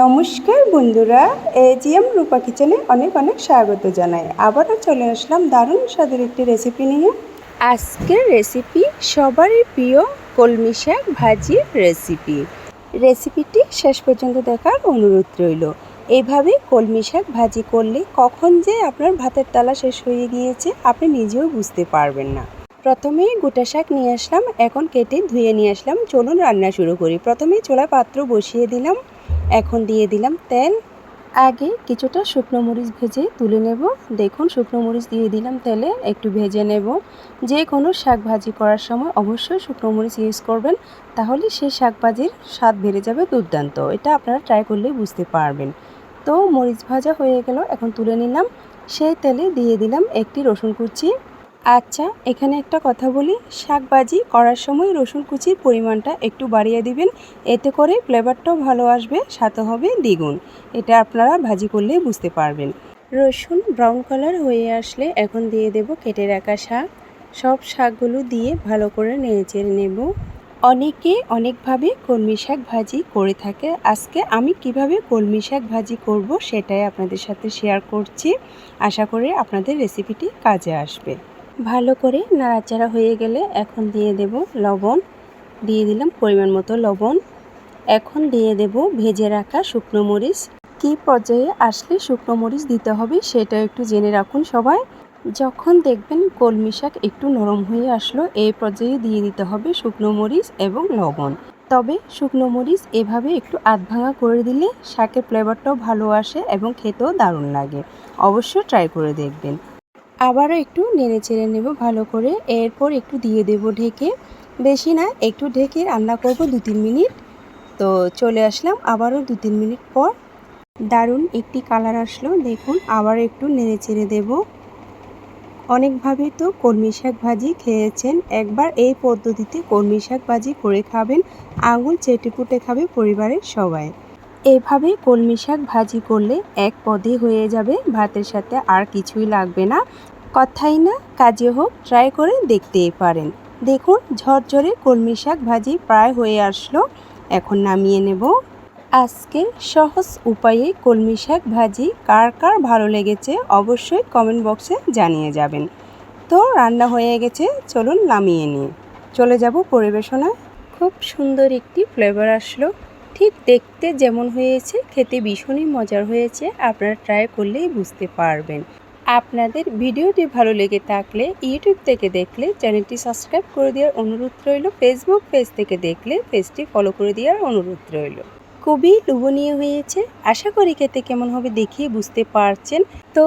নমস্কার বন্ধুরা, এজিএম রূপা কিচেনে অনেক অনেক স্বাগত জানাই। আবারও চলে আসলাম দারুণ স্বাদের একটি রেসিপি নিয়ে। আজকের রেসিপি সবারই প্রিয় কলমি শাক ভাজির রেসিপি রেসিপিটি শেষ পর্যন্ত দেখার অনুরোধ রইল। এইভাবে কলমি শাক ভাজি করলে কখন যে আপনার ভাতের তালা শেষ হয়ে গিয়েছে, আপনি নিজেও বুঝতে পারবেন না। প্রথমে গোটা শাক নিয়ে আসলাম, এখন কেটে ধুয়ে নিয়ে আসলাম। চলুন রান্না শুরু করি। প্রথমে চোলা পাত্র বসিয়ে দিলাম। এখন দিয়ে দিলাম তেল। আগে কিছুটা শুকনো মরিচ ভেজে তুলে নেব। দেখুন, শুকনো মরিচ দিয়ে দিলাম তেলে, একটু ভেজে নেব। যে কোনো শাক ভাজি করার সময় অবশ্যই শুকনো মরিচ ইউজ করবেন, তাহলে সেই শাক ভাজির স্বাদ বেড়ে যাবে দুর্দান্ত। এটা আপনারা ট্রাই করলেই বুঝতে পারবেন। তো মরিচ ভাজা হয়ে গেল, এখন তুলে নিলাম। সেই তেলে দিয়ে দিলাম একটি রসুন কুচি। আচ্ছা এখানে একটা কথা বলি। শাকবাজি করার সময় রসুন কুচির পরিমাণটা একটু বাড়িয়ে দিবেন। এতে করে ফ্লেভারটাও ভালো আসবে সাথে হবে দ্বিগুণ। এটা আপনারা ভাজি করলে বুঝতে পারবেন। রসুন ব্রাউন কালার হয়ে আসলে এখন দিয়ে দেব কেটে রাখা শাক। সব শাকগুলো দিয়ে ভালো করে নেড়ে চেড়ে নেব। অনেকে অনেকভাবে কলমি শাক ভাজি করে থাকে। আজকে আমি কীভাবে কলমি শাক ভাজি করব সেটাই আপনাদের সাথে শেয়ার করছি। আশা করি আপনাদের রেসিপিটি কাজে আসবে। ভালো করে নাড়াচাড়া হয়ে গেলে এখন দিয়ে দেব লবণ। দিয়ে দিলাম পরিমাণ মতো লবণ। এখন দিয়ে দেব ভেজে রাখা শুকনো মরিচ। কী পর্যায়ে আসলে শুকনো মরিচ দিতে হবে সেটা একটু জেনে রাখুন সবাই। যখন দেখবেন কলমি শাক একটু নরম হয়ে আসলো, এই পর্যায়ে দিয়ে দিতে হবে শুকনো মরিচ এবং লবণ। তবে শুকনো মরিচ এভাবে একটু আধ ভাঙা করে দিলে শাকের ফ্লেভারটাও ভালো আসে এবং খেতেও দারুণ লাগে। অবশ্যই ট্রাই করে দেখবেন। আবারও একটু নেড়ে চেড়ে নেব ভালো করে। এরপর একটু দিয়ে দেব ঢেকে। বেশি না, একটু ঢেকে রান্না করব দু তিন মিনিট। তো চলে আসলাম আবারও দু তিন মিনিট পর। দারুণ একটি কালার আসলো, দেখুন আবার একটু নেড়ে চেড়ে দেব। অনেকভাবে তো কলমি শাক ভাজি খেয়েছেন, একবার এই পদ্ধতিতে কলমি শাক ভাজি করে খাবেন, আঙুল চেটে পুটে খাবে পরিবারের সবাই। এভাবে কলমি শাক ভাজি করলে এক পদে হয়ে যাবে, ভাতের সাথে আর কিছুই লাগবে না। কথাই না, কাজে হোক ট্রাই করে দেখতেই পারেন। দেখুন, ঝরঝরে কলমি শাক ভাজি প্রায় হয়ে আসলো। এখন নামিয়ে নেব। আজকে সহজ উপায়ে কলমি শাক ভাজি কার কার ভালো লেগেছে অবশ্যই কমেন্ট বক্সে জানিয়ে যাবেন। তো রান্না হয়ে গেছে, চলুন নামিয়ে নিয়ে চলে যাব পরিবেশনায়। খুব সুন্দর একটি ফ্লেভার আসলো। ঠিক দেখতে যেমন হয়েছে, খেতে ভীষণই মজার হয়েছে, আপনারা ট্রাই করলেই বুঝতে পারবেন। আপনাদের ভিডিওটি ভালো লেগে থাকলে ইউটিউব থেকে দেখলে চ্যানেলটি সাবস্ক্রাইব করে দেওয়ার অনুরোধ রইল। ফেসবুক পেজ থেকে দেখলে পেজটি ফলো করে দেওয়ার অনুরোধ রইল। খুবই লোভনীয় হয়েছে। আশা করি খেতে কেমন হবে দেখিয়ে বুঝতে পারছেন। তো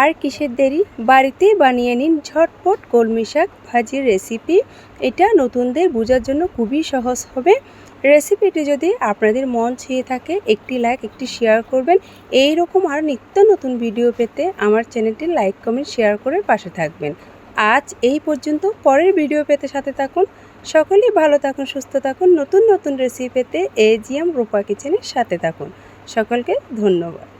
আর কিসের দেরি? বাড়িতেই বানিয়ে নিন ঝটপট কলমি শাক ভাজির রেসিপি এটা নতুনদের বোঝার জন্য খুবই সহজ হবে। রেসিপিটি যদি আপনাদের মন ছুঁয়ে থাকে, একটি লাইক, একটি শেয়ার করবেন। এই রকম আর নিত্য নতুন ভিডিও পেতে আমার চ্যানেলটি লাইক, কমেন্ট, শেয়ার করে পাশে থাকবেন। আজ এই পর্যন্ত। পরের ভিডিও পেতে সাথে থাকুন। সকলেই ভালো থাকুন, সুস্থ থাকুন। নতুন নতুন রেসিপি পেতে এজিএম রূপা কিচেনের সাথে থাকুন। সকলকে ধন্যবাদ।